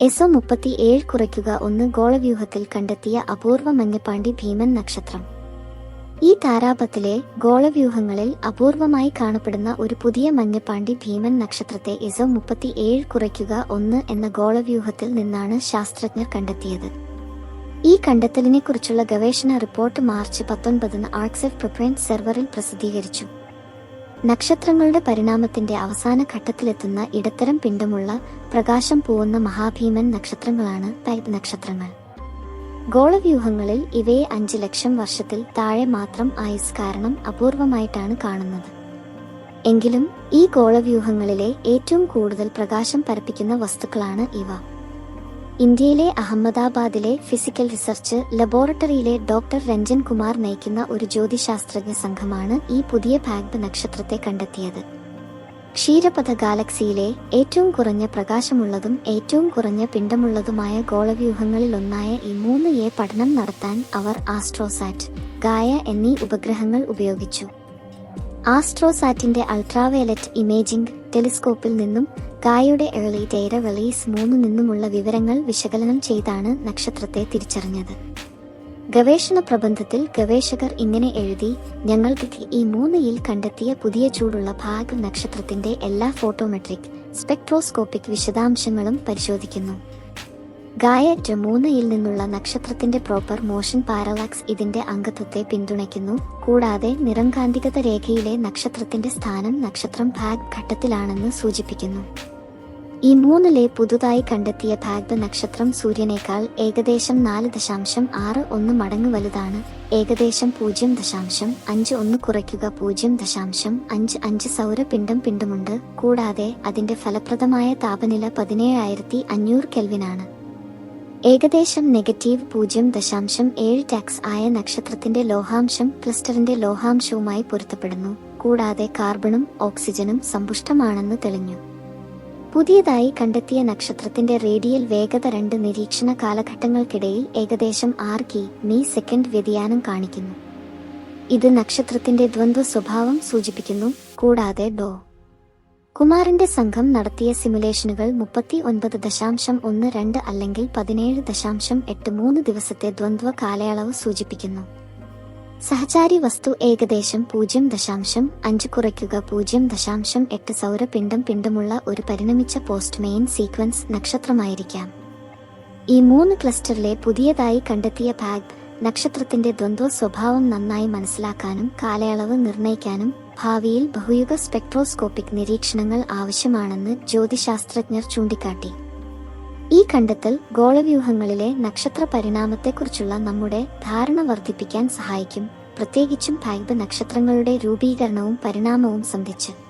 എസോ മുപ്പത്തി ഏഴ് കുറയ്ക്കുക ഒന്ന് ഗോളവ്യൂഹത്തിൽ കണ്ടെത്തിയ അപൂർവ മഞ്ഞപ്പാണ്ടി ഭീമൻ നക്ഷത്രം. ഈ താരാപത്തിലെ ഗോളവ്യൂഹങ്ങളിൽ അപൂർവമായി കാണപ്പെടുന്ന ഒരു പുതിയ മഞ്ഞപ്പാണ്ടി ഭീമൻ നക്ഷത്രത്തെ എസോ മുപ്പത്തി ഏഴ് കുറയ്ക്കുക ഒന്ന് എന്ന ഗോളവ്യൂഹത്തിൽ നിന്നാണ് ശാസ്ത്രജ്ഞർ കണ്ടെത്തിയത്. ഈ കണ്ടെത്തലിനെക്കുറിച്ചുള്ള ഗവേഷണ റിപ്പോർട്ട് മാർച്ച് പത്തൊൻപതിന് ആർക്സെഫ് പ്രിപ്രൻസ് സെർവറിൽ പ്രസിദ്ധീകരിച്ചു. നക്ഷത്രങ്ങളുടെ പരിണാമത്തിന്റെ അവസാന ഘട്ടത്തിലെത്തുന്ന ഇടത്തരം പിണ്ഡമുള്ള പ്രകാശം പോകുന്ന മഹാഭീമൻ നക്ഷത്രങ്ങളാണ് പൈപ്പ് നക്ഷത്രങ്ങൾ. ഗോളവ്യൂഹങ്ങളിൽ ഇവയെ അഞ്ച് ലക്ഷം വർഷത്തിൽ താഴെ മാത്രം ആയുസ് കാരണം അപൂർവമായിട്ടാണ് കാണുന്നത്. എങ്കിലും ഈ ഗോളവ്യൂഹങ്ങളിലെ ഏറ്റവും കൂടുതൽ പ്രകാശം പരപ്പിക്കുന്ന വസ്തുക്കളാണ് ഇവ. ഇന്ത്യയിലെ അഹമ്മദാബാദിലെ ഫിസിക്കൽ റിസർച്ച് ലബോറട്ടറിയിലെ ഡോക്ടർ രഞ്ജൻ കുമാർ നയിക്കുന്ന ഒരു ജ്യോതിശാസ്ത്രജ്ഞ സംഘമാണ് ഈ പുതിയ ഭാഗ്യ നക്ഷത്രത്തെ കണ്ടെത്തിയത്. ക്ഷീരപഥ ഗാലക്സിയിലെ ഏറ്റവും കുറഞ്ഞ പ്രകാശമുള്ളതും ഏറ്റവും കുറഞ്ഞ പിണ്ഡമുള്ളതുമായ ഗോളവ്യൂഹങ്ങളിലൊന്നായ ഈ മൂന്ന് എ പഠനം നടത്താൻ അവർ ആസ്ട്രോസാറ്റ് ഗായ എന്നീ ഉപഗ്രഹങ്ങൾ ഉപയോഗിച്ചു. ആസ്ട്രോസാറ്റിന്റെ അൾട്രാവയലറ്റ് ഇമേജിംഗ് ടെലിസ്കോപ്പിൽ നിന്നും ഗായയുടെ ഏർലി ഡേറ്റ റിലീസ് മൂന്ന് നിന്നുമുള്ള വിവരങ്ങൾ വിശകലനം ചെയ്താണ് നക്ഷത്രത്തെ തിരിച്ചറിഞ്ഞത്. ഗവേഷണ പ്രബന്ധത്തിൽ ഗവേഷകർ ഇങ്ങനെ എഴുതി ഞങ്ങൾക്ക് ഈ മൂന്നിയിൽ കണ്ടെത്തിയ പുതിയ ചൂടുള്ള ഭാഗ് നക്ഷത്രത്തിന്റെ എല്ലാ ഫോട്ടോമെട്രിക് സ്പെക്ട്രോസ്കോപ്പിക് വിശദാംശങ്ങളും പരിശോധിക്കുന്നു. ഗായറ്റ് മൂന്നയിൽ നിന്നുള്ള നക്ഷത്രത്തിന്റെ പ്രോപ്പർ മോഷൻ പാരലാക്സ് ഇതിന്റെ അംഗത്വത്തെ പിന്തുണയ്ക്കുന്നു കൂടാതെ നിറംകാന്തികത രേഖയിലെ നക്ഷത്രത്തിന്റെ സ്ഥാനം നക്ഷത്രം ഭാഗ് ഘട്ടത്തിലാണെന്ന് സൂചിപ്പിക്കുന്നു. ഈ മൂന്നിലെ പുതുതായി കണ്ടെത്തിയ ഭാഗ്യ നക്ഷത്രം സൂര്യനേക്കാൾ ഏകദേശം നാല് ദശാംശം ആറ് ഒന്ന് മടങ്ങ് വലുതാണ്. ഏകദേശം പൂജ്യം ദശാംശം അഞ്ച് ഒന്ന് കുറയ്ക്കുക പൂജ്യം ദശാംശം അഞ്ച് അഞ്ച് സൗര സൗരപിണ്ഡം പിണ്ഡമുണ്ട്. കൂടാതെ അതിന്റെ ഫലപ്രദമായ താപനില പതിനേഴായിരത്തി അഞ്ഞൂറ് കെൽവിനാണ്. ഏകദേശം നെഗറ്റീവ് പൂജ്യം ദശാംശം ഏഴ് ടാക്സ് ആയ നക്ഷത്രത്തിന്റെ ലോഹാംശം ക്ലസ്റ്ററിന്റെ ലോഹാംശവുമായി പൊരുത്തപ്പെടുന്നു. കൂടാതെ കാർബണും ഓക്സിജനും സമ്പുഷ്ടമാണെന്ന് തെളിഞ്ഞു. പുതിയതായി കണ്ടെത്തിയ നക്ഷത്രത്തിന്റെ റേഡിയൽ വേഗത രണ്ട് നിരീക്ഷണ കാലഘട്ടങ്ങൾക്കിടയിൽ ഏകദേശം ആറ് കി മീ സെക്കൻഡ് വ്യതിയാനം കാണിക്കുന്നു. ഇത് നക്ഷത്രത്തിന്റെ ദ്വന്ദ്വ സ്വഭാവം സൂചിപ്പിക്കുന്നു കൂടാതെ ഡോ. കുമാറിന്റെ സംഘം നടത്തിയ സിമുലേഷനുകൾ മുപ്പത്തി ഒൻപത് ദശാംശം ഒന്ന് രണ്ട് അല്ലെങ്കിൽ പതിനേഴ് ദശാംശം എട്ട് മൂന്ന് ദിവസത്തെ ദ്വന്ദ്വ കാലയളവ് സൂചിപ്പിക്കുന്നു. സഹചാരി വസ്തു ഏകദേശം പൂജ്യം ദശാംശം അഞ്ച് കുറയ്ക്കുക പൂജ്യം ദശാംശം എട്ട് സൗരപിണ്ഡം പിണ്ഡമുള്ള ഒരു പരിണമിച്ച പോസ്റ്റ് മെയിൻ സീക്വൻസ് നക്ഷത്രമായിരിക്കാം. ഈ മൂന്ന് ക്ലസ്റ്ററിലെ പുതിയതായി കണ്ടെത്തിയ ഭാഗ് നക്ഷത്രത്തിന്റെ ദ്വന്ദ്വ സ്വഭാവം നന്നായി മനസ്സിലാക്കാനും കാലയളവ് നിർണയിക്കാനും ഭാവിയിൽ ബഹുയുഗ സ്പെക്ട്രോസ്കോപ്പിക് നിരീക്ഷണങ്ങൾ ആവശ്യമാണെന്ന് ജ്യോതിശാസ്ത്രജ്ഞർ ചൂണ്ടിക്കാട്ടി. ഈ കണ്ടെത്തൽ ഗോളവ്യൂഹങ്ങളിലെ നക്ഷത്ര പരിണാമത്തെക്കുറിച്ചുള്ള നമ്മുടെ ധാരണ വർദ്ധിപ്പിക്കാൻ സഹായിക്കും. പ്രത്യേകിച്ചും ഭാഗ്യ നക്ഷത്രങ്ങളുടെ രൂപീകരണവും പരിണാമവും സംബന്ധിച്ച്.